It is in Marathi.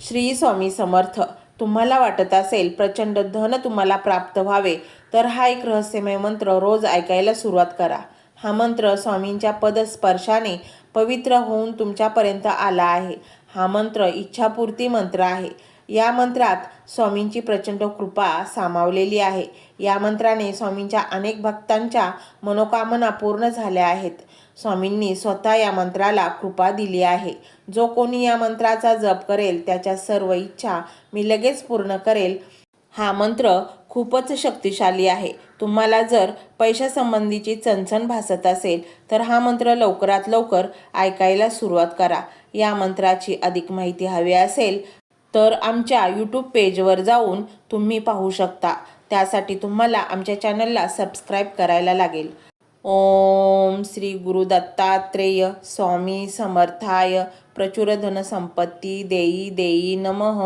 श्री स्वामी समर्थ तुम्हाला वाटत असेल प्रचंड धन तुम्हाला प्राप्त व्हावे तर हा एक रहस्यमय मंत्र रोज ऐकायला सुरुवात करा. हा मंत्र स्वामींच्या पदस्पर्शाने पवित्र होऊन तुमच्यापर्यंत आला आहे. हा मंत्र इच्छापूर्ती मंत्र आहे. या मंत्रात स्वामींची प्रचंड कृपा सामावलेली आहे. या मंत्राने स्वामींच्या अनेक भक्तांच्या मनोकामना पूर्ण झाल्या आहेत. स्वामींनी स्वतः या मंत्राला कृपा दिली आहे. जो कोणी या मंत्राचा जप करेल त्याच्या सर्व इच्छा मी लगेच पूर्ण करेल. हा मंत्र खूपच शक्तिशाली आहे. तुम्हाला जर पैशासंबंधीची चणचण भासत असेल तर हा मंत्र लवकरात लवकर ऐकायला सुरुवात करा. या मंत्राची अधिक माहिती हवी असेल तर आमच्या यूट्यूब पेजवर जाऊन तुम्ही पाहू शकता. त्यासाठी तुम्हाला आमच्या चॅनलला सबस्क्राईब करायला लागेल. ओम श्री गुरु दत्तात्रेय स्वामी समर्थाय. प्रचुर धन संपत्ती देई देई नमः.